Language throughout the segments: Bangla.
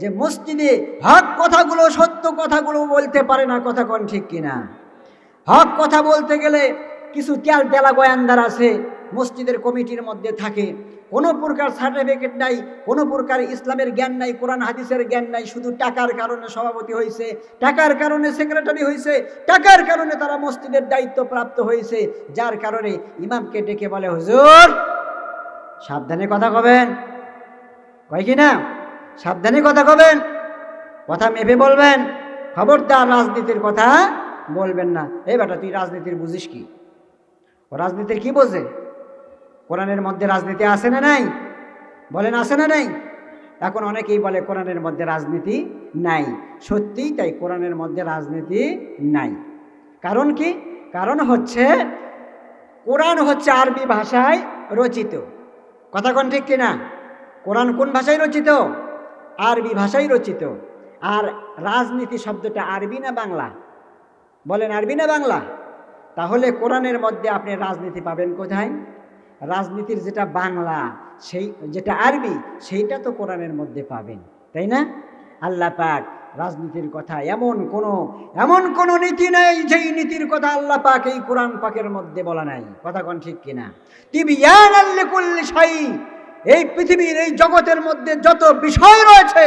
যে মসজিদে হক কথাগুলো, সত্য কথাগুলো বলতে পারে না, কথা কোন ঠিক কিনা? হক কথা বলতে গেলে কিছু তেল তেলা গোয়ান্দার আছে, মসজিদের কমিটির মধ্যে থাকে। কোনো প্রকার সার্টিফিকেট নাই, কোনো প্রকার ইসলামের জ্ঞান নাই, কোরআন হাদিসের জ্ঞান নাই, শুধু টাকার কারণে সভাপতি হয়েছে, টাকার কারণে সেক্রেটারি হয়েছে, টাকার কারণে তারা মসজিদের দায়িত্ব প্রাপ্ত হয়েছে, যার কারণে ইমামকে ডেকে বলে, হুজুর, সাবধানে কথা কবেন। কয় কি না? সাবধানে কথা কবেন, কথা মেপে বলবেন, খবরদার রাজনীতির কথা বলবেন না। এই বেটা, তুই রাজনীতির বুঝিস কি? রাজনীতির কি বোঝে? কোরআনের মধ্যে রাজনীতি আছে না নাই? বলেন, আছে না নাই? এখন অনেকেই বলে কোরআনের মধ্যে রাজনীতি নাই। সত্যিই তাই, কোরআনের মধ্যে রাজনীতি নাই। কারণ কি? কারণ হচ্ছে, কোরআন হচ্ছে আরবি ভাষায় রচিত। কথা কোন ঠিক কিনা? কোরআন কোন ভাষায় রচিত? আরবি ভাষায় রচিত। আর রাজনীতি শব্দটা আরবি না বাংলা? বলেন আরবি না বাংলা? তাহলে কোরআনের মধ্যে আপনি রাজনীতি পাবেন কোথায়? রাজনীতির যেটা বাংলা, সেই যেটা আরবি, সেইটা তো কোরআনের মধ্যে পাবেন, তাই না? আল্লাহ পাক রাজনীতির কথা এমন কোন এমন কোন নীতি নেই যেই নীতির কথা আল্লাহ পাক এই কোরআন পাকের মধ্যে বলা নাই। কথা কোন ঠিক কিনা? তিবিয়ান আল্লিকুল্লি এই পৃথিবীর, এই জগতের মধ্যে যত বিষয় রয়েছে,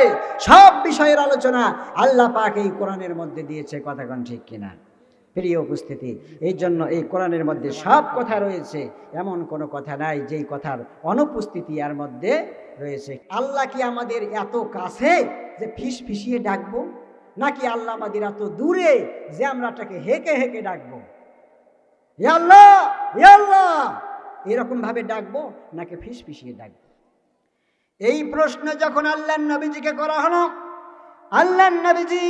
সব বিষয়ের আলোচনা আল্লাহ পাক এই কোরআনের মধ্যে দিয়েছে, কথা কোন ঠিক কিনা? প্রিয় উপস্থিতি, এই জন্য এই কোরআনের মধ্যে সব কথা রয়েছে, এমন কোনো কথা নাই যেই কথার অনুপস্থিতি এর মধ্যে রয়েছে। আল্লাহ কি আমাদের এত কাছে যে ফিস ফিসিয়ে ডাকবো? নাকি আল্লাহ আমাদের এত দূরে যে আমরা তাকে হেঁকে হেঁকে ডাকবো? আল্লাহ আল্লাহ, এরকম ভাবে ডাকবো নাকি ফিস ফিসিয়ে ডাকবো? এই প্রশ্ন যখন আল্লাহ নবীজিকে করা হলো আল্লাহ নবীজি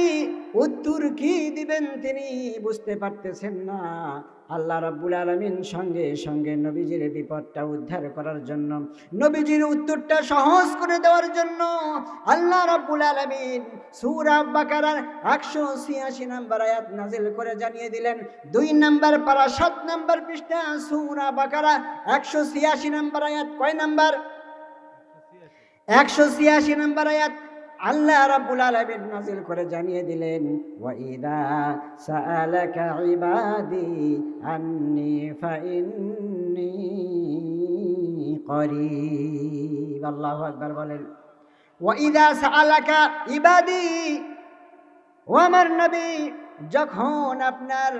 উত্তর কি দিবেন তিনি বুঝতে পারতেছেন না। আল্লাহ রাব্বুল আলমিন সঙ্গে সঙ্গে নবীজির বিপদটা উদ্ধার করার জন্য, নবীজির উত্তরটা সহজ করে দেওয়ার জন্য আল্লাহ রাব্বুল আলমিন বাকারার একশো ছিয়াশি নাম্বার আয়াত নাজিল করে জানিয়ে দিলেন। দুই নাম্বার পারা সাত নাম্বার পৃষ্ঠা সুরা বাকারা একশো ছিয়াশি নাম্বার আয়াত কয় নাম্বার? একশো ছিয়াশি নম্বর আয়াত, আল্লাহ রাব্বুল আলামিন নাজিল করে জানিয়ে দিলেন ওয়াইদা সাআলাকা ইবাদি আন্নি ফাইন্নি করিব। আল্লাহু আকবার বলেন ওয়াইদা সাআলাকা ইবাদি ও আমার নবী, যখন আপনার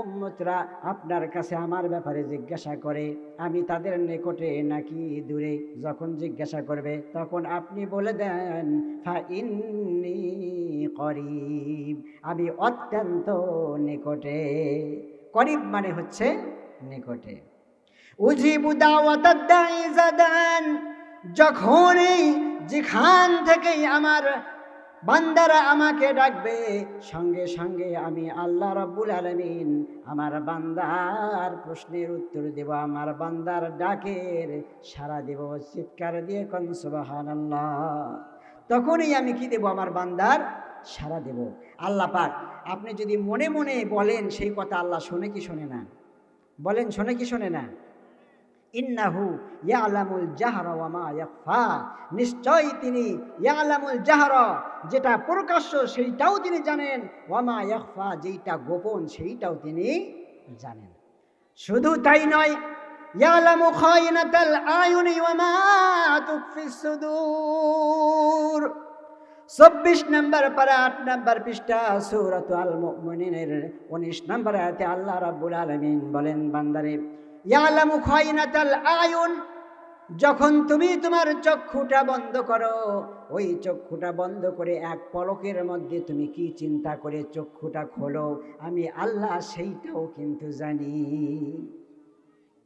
উম্মতরা আপনার কাছে আমার ব্যাপারে জিজ্ঞাসা করে, আমি তাদের নিকটে নাকি দূরে যখন জিজ্ঞাসা করবে, তখন আপনি বলে দেন, ফা ইন্নি করিব। আমি অত্যন্ত নিকটে, করিব মানে হচ্ছে নিকটে। উজিবু জাদান, যখনই যেখান থেকেই আমার বান্দারা আমাকে ডাকবে, সঙ্গে সঙ্গে আমি আল্লাহ রব্বুল আলমিন আমার বান্দার প্রশ্নের উত্তর দেব, আমার বান্দার ডাকের সারা দেব, চিৎকার দিয়ে কন সুবাহান আল্লাহ তখনই আমি কি দেব, আমার বান্দার সারা দেব। আল্লাহ পাক, আপনি যদি মনে মনে বলেন সেই কথা আল্লাহ শোনে কি শোনে না? বলেন, শোনে কি শোনে না? ইন্নাহু ইয়ালামুল জাহরা ওয়া মা ইয়াখফা। নিশ্চয়ই তিনি ইয়ালামুল জাহরা, যেটা প্রকাশ্য সেইটাও তিনি জানেন। ওয়া মা ইয়াখফা যেটা গোপন সেইটাও তিনি জানেন। শুধু তাই নয়, ইয়ালামু খায়িনাতাল আয়ুনি ওয়া মা তুখফিস সুদূর। চব্বিশ নম্বর পারা, আট নম্বর পৃষ্ঠা সৌরত আল মুমিনের উনিশ নম্বর আয়াতে আল্লাহ রাব্বুল আলামিন বলেন, বান্দারে আয়ুন, যখন তুমি তোমার চক্ষুটা বন্ধ করো, ওই চক্ষুটা বন্ধ করে এক পলকের মধ্যে তুমি কি চিন্তা করে চক্ষুটা খোলো? আমি আল্লাহ সেইটাও কিন্তু জানি।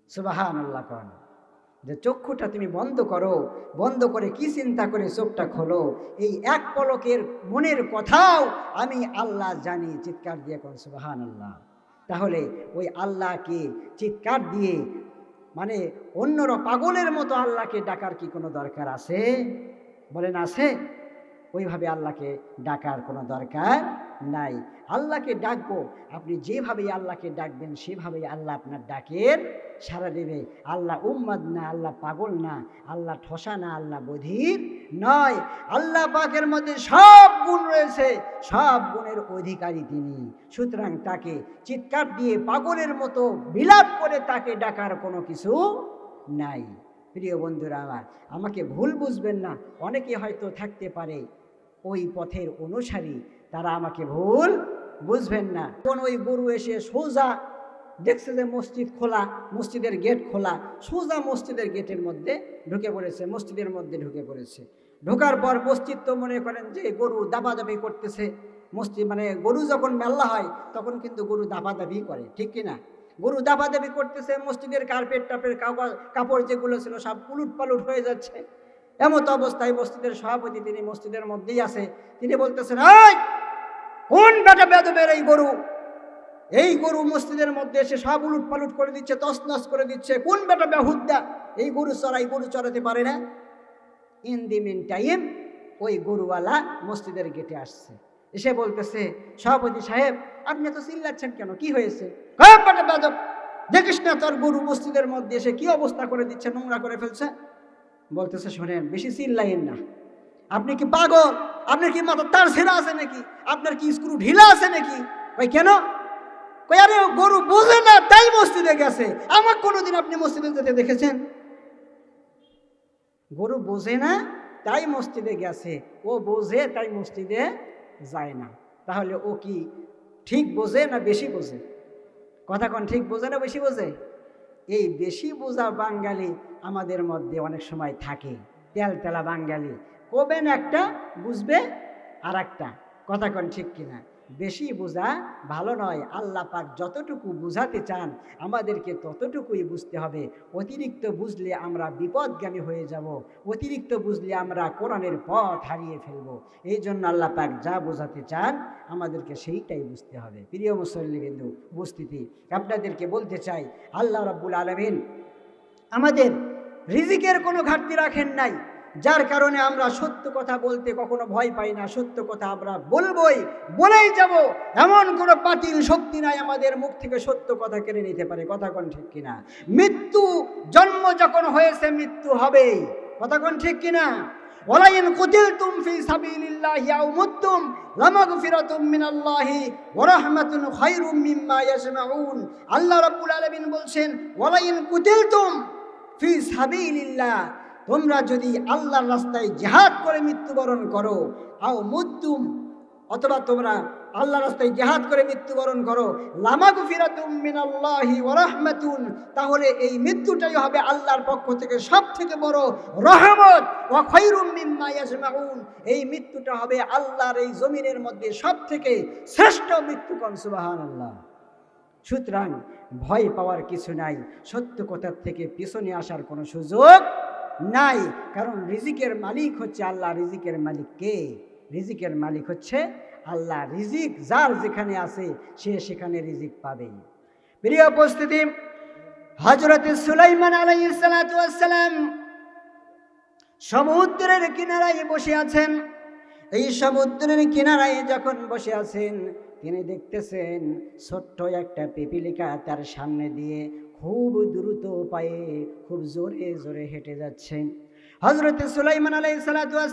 সুবাহান আল্লাহ কন। যে চক্ষুটা তুমি বন্ধ করো, বন্ধ করে কি চিন্তা করে চোখটা খোলো? এই এক পলকের মনের কথাও আমি আল্লাহ জানি, চিৎকার দিয়ে কোন সুবাহান আল্লাহ তাহলে ওই আল্লাহকে চিৎকার দিয়ে মানে অন্যরা পাগলের মতো আল্লাহকে ডাকার কি কোনো দরকার আছে? বলেন, আছে। ওইভাবে আল্লাহকে ডাকার কোনো দরকার নাই। আল্লাহকে ডাকবো, আপনি যেভাবেই আল্লাহকে ডাকবেন, সেভাবেই আল্লাহ আপনার ডাকের সারা দেবে। আল্লাহ উম্মাদ না, আল্লাহ পাগল না, আল্লাহ ঠসা না, আল্লাহ বধির নয়। আল্লাহ পাকের মধ্যে সব গুণ রয়েছে, সব গুণের অধিকারী তিনি। সুতরাং তাকে চিৎকার দিয়ে পাগলের মতো বিলাপ করে তাকে ডাকার কোনো কিছু নাই। প্রিয় বন্ধুরা আমার, আমাকে ভুল বুঝবেন না, অনেকে হয়তো থাকতে পারে ওই পথের অনুসারী তারা আমাকে ভুল বুঝবেন না। কোন ওই গরু এসে সোজা দেখছে যে মসজিদ খোলা, মসজিদের গেট খোলা, সোজা মসজিদের গেটের মধ্যে ঢুকে পড়েছে, মসজিদের মধ্যে ঢুকে পড়েছে। ঢোকার পর মসজিদ তো মনে করেন যে গরু দাবাদাবি করতেছে। মসজিদ মানে গরু যখন মেল্লা হয়, তখন কিন্তু গরু দাবাদাবি করে, ঠিক কি না গরু দাবাদাবি করতেছে, মসজিদের কার্পেট টাপের কাপড় যেগুলো ছিল সব উলুট পালুট হয়ে যাচ্ছে। এমত অবস্থায় মসজিদের সভাপতি, তিনি মসজিদের মধ্যেই আছে। তিনি বলতেছেন কোন বেটা বেদবের এই গরু? এই গরু মসজিদের মধ্যে এসে সব উলুট পালুট করে দিচ্ছে তসনস করে দিচ্ছে। কোন বেটা বেহুদ্দা এই গরু চড়াই গরু চড়াতে পারে না। ইন দি মিন টাইম ওই গরুওয়ালা মসজিদের গেটে আসছে। এসে বলতেছে সভাপতি সাহেব আপনি তো চিল্লাচ্ছেন কেন? কি হয়েছে? "হ্যাঁ, বেটা দেখিস না তোর গরু মসজিদের মধ্যে এসে কি অবস্থা করে দিচ্ছে নোংরা করে ফেলছে? বলতেছে শোনেন বেশি চিল্লাইন না। আপনি কি পাগল? আপনার কি মাথা তার ছেঁড়া আছে নাকি? আপনার কি স্ক্রু ঢিলা আছে নাকি? ওই কেন? কই, আরে, গরু বোঝে না, তাই মসজিদে গেছে। আমার কোনোদিন আপনি মসজিদে যেতে দেখেছেন? গরু বোঝে না, তাই মসজিদে গেছে। ও বোঝে, তাই মসজিদে যায় না। তাহলে ও কি ঠিক বোঝে না বেশি বোঝে? কথা কোন ঠিক বোঝে না বেশি বোঝে? এই বেশি বোঝা বাঙালি আমাদের মধ্যে অনেক সময় থাকে। তেল তেলা বাঙালি। কবেন একটা, বুঝবে আর একটা কথা কোন ঠিক কিনা? বেশি বোঝা ভালো নয়। আল্লাহ পাক যতটুকু বুঝাতে চান, আমাদেরকে ততটুকুই বুঝতে হবে। অতিরিক্ত বুঝলে আমরা বিপদগামী হয়ে যাব। অতিরিক্ত বুঝলে আমরা কোরআনের পথ হারিয়ে ফেলব। এই জন্য আল্লাহ পাক যা বোঝাতে চান, আমাদেরকে সেইটাই বুঝতে হবে। প্রিয় মুসল্লি বিন্দু, উপস্থিতি। আপনাদেরকে বলতে চাই, আল্লাহ রাব্বুল আলমিন আমাদের রিজিকের কোনো ঘাটতি রাখেন নাই। যার কারণে আমরা সত্য কথা বলতে কখনো ভয় পাই না, সত্য কথা আমরা বলবই, বলেই যাব। এমন কোনো বাতিল শক্তি নাই আমাদের মুখ থেকে সত্য কথা কেড়ে নিতে পারে, কথা কোন ঠিক কিনা? মৃত্যু, জন্ম যখন হয়েছে, মৃত্যু হবেই, কথা কোন ঠিক কিনা? কুতিলতুম ফি আল্লাহ রাব্বুল আলামিন বলছেন সাবিলিল্লাহ তোমরা যদি আল্লাহর রাস্তায় জেহাদ করে মৃত্যুবরণ করো, আও মুদ্দুম, অথবা তোমরা আল্লাহ রাস্তায় জেহাদ করে মৃত্যুবরণ করো লামাগু ফিরাতুম মিনাল্লাহি ওয়া রাহমাতুন, তাহলে এই মৃত্যুটাই হবে আল্লাহর পক্ষ থেকে সব থেকে বড় রহমত। এই মৃত্যুটা হবে আল্লাহর এই জমিনের মধ্যে সব থেকে শ্রেষ্ঠ মৃত্যু কন? সুবহানাল্লাহ। সুতরাং ভয় পাওয়ার কিছু নাই, সত্য কথার থেকে পিছনে আসার কোনো সুযোগ নাই। কারণ রিজিকের মালিক হচ্ছে আল্লাহ, রিজিকের মালিক কে? রিজিকের মালিক হচ্ছে আল্লাহ। রিজিক যার যেখানে আছে, সে সেখানে রিজিক পাবে প্রিয় উপস্থিতি হজরত সুলাইমান আলাইসালাম সমুদ্রের কিনারায় বসে আছেন। এই সমুদ্রের কিনারায় যখন বসে আছেন, তিনি দেখতেছেন ছোট্ট একটা পিপিলিকা তার সামনে দিয়ে খুব দ্রুত পায়ে খুব জোরে জোরে হেঁটে যাচ্ছে হজরত সুলাইমান আলাই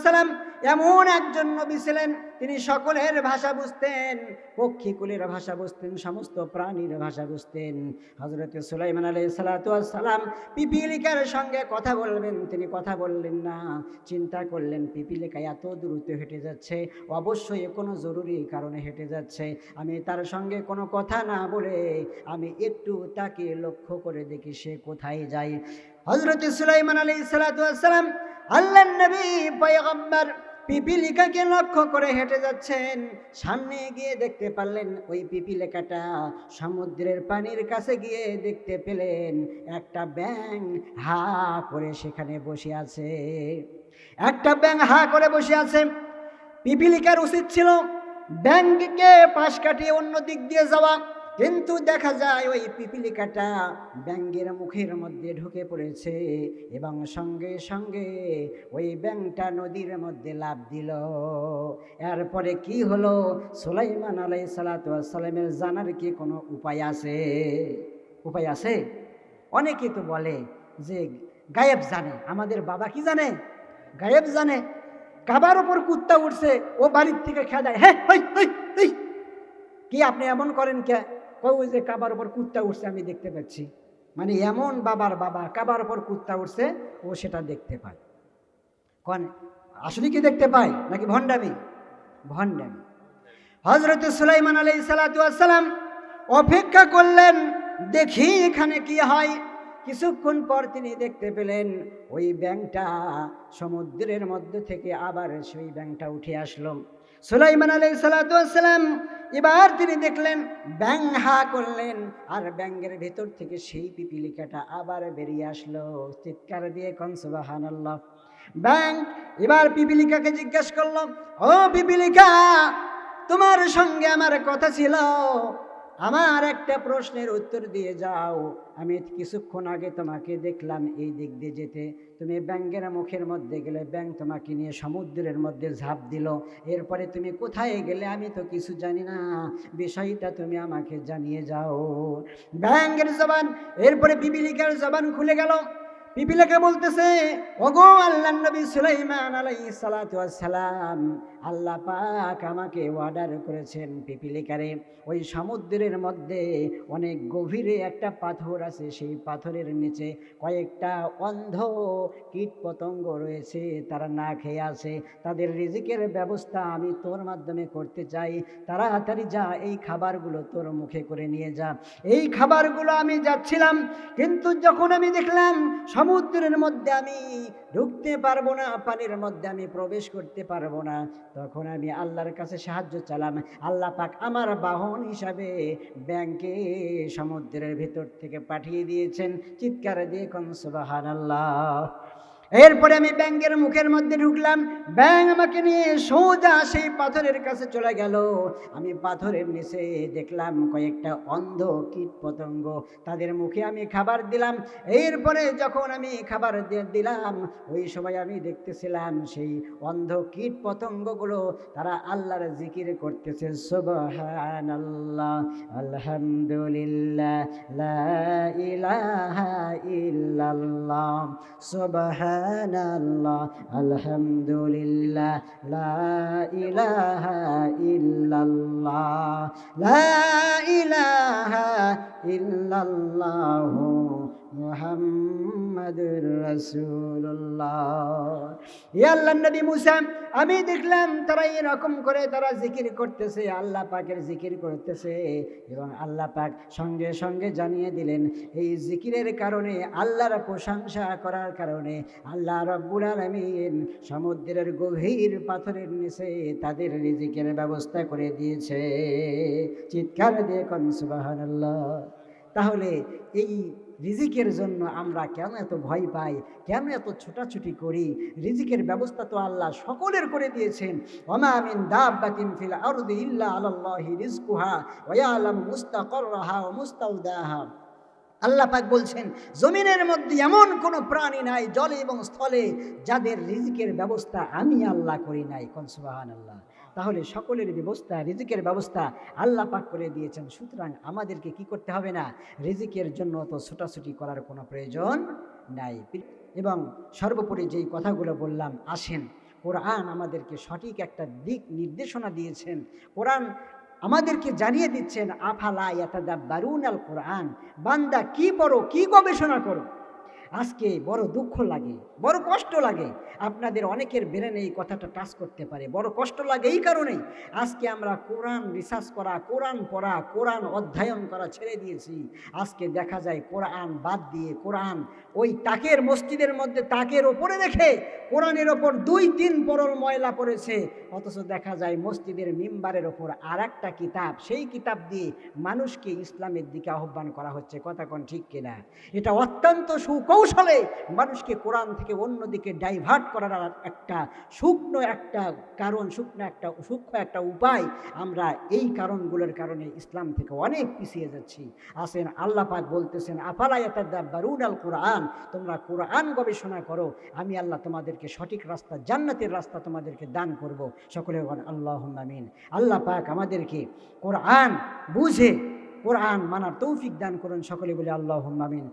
সালাম এমন একজন নবী ছিলেন, তিনি সকলের ভাষা বুঝতেন পক্ষীকুলের ভাষা বুঝতেন, সমস্ত প্রাণীর ভাষা বুঝতেন। হজরত সুলাইমান আলাই সালাম পিপিলিকার সঙ্গে কথা বলবেন, তিনি কথা বললেন না, চিন্তা করলেন, পিপিলিকা এত দ্রুত হেঁটে যাচ্ছে, অবশ্যই কোনো জরুরি কারণে হেঁটে যাচ্ছে, আমি তার সঙ্গে কোনো কথা না বলে আমি একটু তাকে লক্ষ্য করে দেখি সে কোথায় যায়। হজরত সুলাইমান আলী সালাম আল্লাহ নবী পয়গম্বর পিপিলিকাকে লক্ষ্য করে হেঁটে যাচ্ছেন। সামনে গিয়ে দেখতে পারলেন ওই পিপিলিকাটা সমুদ্রের পানির কাছে গিয়ে দেখতে পেলেন। একটা ব্যাং হা করে সেখানে বসে আছে। একটা ব্যাং হা করে বসে আছে। পিপিলিকার উচিত ছিল ব্যাংকে পাশ কাটিয়ে অন্য দিক দিয়ে যাওয়া। কিন্তু দেখা যায় ওই পিপিলিকাটা ব্যাঙ্গের মুখের মধ্যে ঢুকে পড়েছে এবং সঙ্গে সঙ্গে ওই ব্যাংটা নদীর মধ্যে লাভ দিল। এরপরে কি হলো? সুলাইমান আলাই সালাতামের জানার কি কোনো উপায় আছে? উপায় আছে? অনেকে তো বলে যে গায়েব জানে। আমাদের বাবা কি জানে? গায়েব জানে। কাবার ওপর কুত্তা উঠছে ও বাড়ির থেকে খেয়া দেয় হ্যাঁ। কি আপনি এমন করেন কে? ওই যে কাবার ওপর কুত্তা উঠছে আমি দেখতে পাচ্ছি। মানে এমন বাবার বাবা, কাবার ওপর কুত্তা উঠছে ও সেটা দেখতে পায়। কন, আসলে কি দেখতে পায় নাকি ভণ্ডামি? ভণ্ডামি। হজরত সুলাইমান আলাই সালাম অপেক্ষা করলেন, দেখি এখানে কি হয়। কিছুক্ষণ পর তিনি দেখতে পেলেন, ওই ব্যাংকটা সমুদ্রের মধ্যে থেকে আবার সেই ব্যাংকটা উঠে আসলো। সুলাইমান আলাই সালাতাম এবার তিনি দেখলেন ব্যাং হা করলেন আর ব্যাঙ্গের ভেতর থেকে সেই পিপিলিকাটা আবার বেরিয়ে আসলো। চিৎকার দিয়ে কনসবাহান আল্লাহ ব্যাং এবার পিপিলিকাকে জিজ্ঞেস করল, ও পিপিলিকা, তোমার সঙ্গে আমার কথা ছিল। আমার একটা প্রশ্নের উত্তর দিয়ে যাও। আমি কিছুক্ষণ আগে তোমাকে দেখলাম এই দিক দিয়ে যেতে। তুমি ব্যাঙ্গের মুখের মধ্যে গেলে ব্যাং তোমাকে নিয়ে সমুদ্রের মধ্যে ঝাঁপ দিল। এরপরে তুমি কোথায় গেলে আমি তো কিছু জানি না। বিষয়টা তুমি আমাকে জানিয়ে যাও। ব্যাঙ্গের জবান, এরপরে বিবিলিকার জবান খুলে গেল। পিপিলাকে বলতেছে, ওগো আল্লাহ নবী সুলাইমান আলাইহিস সালাতু সালাম আল্লাহ পাক আমাকে অর্ডার করেছেন পিপিলিকারে। ওই সমুদ্রের মধ্যে অনেক গভীরে একটা পাথর আছে, সেই পাথরের নিচে কয়েকটা অন্ধ কীট পতঙ্গ রয়েছে, তারা না খেয়ে আছে। তাদের রিজিকের ব্যবস্থা আমি তোর মাধ্যমে করতে চাই। তাড়াতাড়ি যা, এই খাবারগুলো তোর মুখে করে নিয়ে যা। এই খাবারগুলো আমি যাচ্ছিলাম, কিন্তু যখন আমি দেখলাম সমুদ্রের মধ্যে আমি ঢুকতে পারব না, পানির মধ্যে আমি প্রবেশ করতে পারব না। তখন আমি আল্লাহর কাছে সাহায্য চালাম। আল্লাহ পাক আমার বাহন হিসাবে ব্যাংকে সমুদ্রের ভেতর থেকে পাঠিয়ে দিয়েছেন। চিৎকার দিয়ে কোন সুবাহান আল্লাহ এরপরে আমি ব্যাংকের মুখের মধ্যে ঢুকলাম। ব্যাং আমাকে নিয়ে সোজা সেই পাথরের কাছে চলে গেল। আমি পাথরের নিচে দেখলাম কয়েকটা অন্ধ কীট পতঙ্গ তাদের মুখে আমি খাবার দিলাম। এরপরে যখন আমি খাবার দিলাম, ওই সময় আমি দেখতেছিলাম সেই অন্ধ কীট পতঙ্গগুলো তারা আল্লাহর জিকির করতেছে। সুবহান আল্লাহ আলহামদুলিল্লাহ, লা ইলাহা ইল্লাল্লাহ সুবহানাল্লাহ আলহামদুলিল্লাহ লা ইলাহা ইল্লাল্লাহ লা ইলাহা ইল্লাল্লাহ মুহাম্মাদুর রাসূলুল্লাহ। ইয়া আল্লাহর নবী মুসা, আমি দেখলাম তারা এরকম করে তারা জিকির করতেছে, আল্লাহ পাকের জিকির করতেছে এবং আল্লাহ পাক সঙ্গে সঙ্গে জানিয়ে দিলেন, এই জিকিরের কারণে, আল্লাহর প্রশংসা করার কারণে, আল্লাহ রব্বুল আলমিন সমুদ্রের গভীর পাথরের নিচে তাদের রিজিকের ব্যবস্থা করে দিয়েছে। চিৎকার দিয়ে কন সুবহানাল্লাহ। তাহলে এই রিজিকের জন্য আমরা কেন এত ভয় পাই? কেন এত ছোটাছুটি করি? রিজিকের ব্যবস্থা তো আল্লাহ সকলের করে দিয়েছেন। অমামিন দাব্বাতিন ফিল আরদি ইল্লা আলাল্লাহি রিজকুহা ওয়া ইয়ালামু মুস্তাকাররাহা ওয়া মুস্তাউদাহা। আল্লাহ পাক বলছেন, জমিনের মধ্যে এমন কোনো প্রাণী নাই, জলে এবং স্থলে, যাদের রিজিকের ব্যবস্থা আমি আল্লাহ করি নাই। কনসুবাহান আল্লাহ তাহলে সকলের ব্যবস্থা, রিজিকের ব্যবস্থা আল্লাহ পাক করে দিয়েছেন। সুতরাং আমাদেরকে কি করতে হবে না? রিজিকের জন্য তো ছোটাছুটি করার কোনো প্রয়োজন নাই। এবং সর্বোপরি যেই কথাগুলো বললাম, আসেন। কোরআন আমাদেরকে সঠিক একটা দিক নির্দেশনা দিয়েছেন। কোরআন আমাদেরকে জানিয়ে দিচ্ছেন আফালা ইয়াতাদাব্বারুন আল কোরআন? বান্দা কি পড়ো কি গবেষণা করো? আজকে বড় দুঃখ লাগে, বড় কষ্ট লাগে। আপনাদের অনেকের ব্রেনে এই কথাটা টাচ করতে পারে। বড় কষ্ট লাগে এই কারণেই আজকে আমরা কোরআন রিসার্চ করা, কোরআন পড়া, কোরআন অধ্যয়ন করা ছেড়ে দিয়েছি। আজকে দেখা যায় কোরআন বাদ দিয়ে কোরআন ওই তাকের মসজিদের মধ্যে তাকের ওপরে রেখে কোরআনের ওপর দুই তিন পরল ময়লা পড়েছে। অথচ দেখা যায় মসজিদের মিম্বারের ওপর আর একটা কিতাব, সেই কিতাব দিয়ে মানুষকে ইসলামের দিকে আহ্বান করা হচ্ছে। কথা কোন ঠিক কিনা? এটা অত্যন্ত সুকৌশল কৌশলে মানুষকে কোরআন থেকে অন্যদিকে ডাইভার্ট করার একটা শুকনো একটা কারণ, শুকনো একটা সূক্ষ্ম একটা উপায় আমরা এই কারণগুলোর কারণে ইসলাম থেকে অনেক পিছিয়ে যাচ্ছি। আসেন আল্লাহ পাক বলতেছেন আফালায়াতাদারুন আল কোরআন? তোমরা কোরআন গবেষণা করো, আমি আল্লাহ তোমাদেরকে সঠিক রাস্তা, জান্নাতের রাস্তা তোমাদেরকে দান করব। সকলে আল্লাহ আমিন। আল্লাহ পাক আমাদেরকে কোরআন বুঝে, কোরআন মানার তৌফিক দান করুন। সকলে বলে আল্লাহ আমিন।